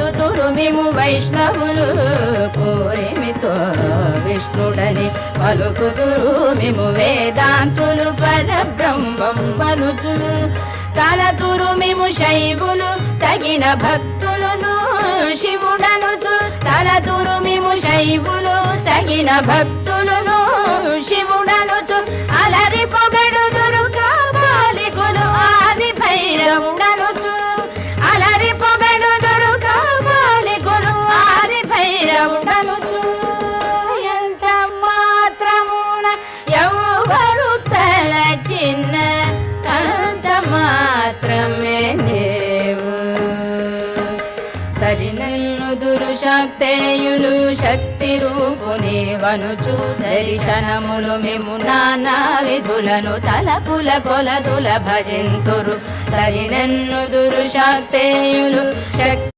కొలుతురు మేము వైష్ణవులు కోరిమితో విష్ణుడని పలుకుతురు మేము వేదాంతులు పరబ్రహ్మం పలుచు తలతురు మేము శైవులు తగిన భక్తులను శివుడనుచు. తలతురు మేము శైవులు తగిన భక్తు హరినల్లుదురు దురుశక్తేయులు శక్తి రూపుని వనుచు దర్శనములు మేము నానా విధులను తలపుల కొలదుల భజింతురు. సరినన్ను శక్తేయులు శక్తి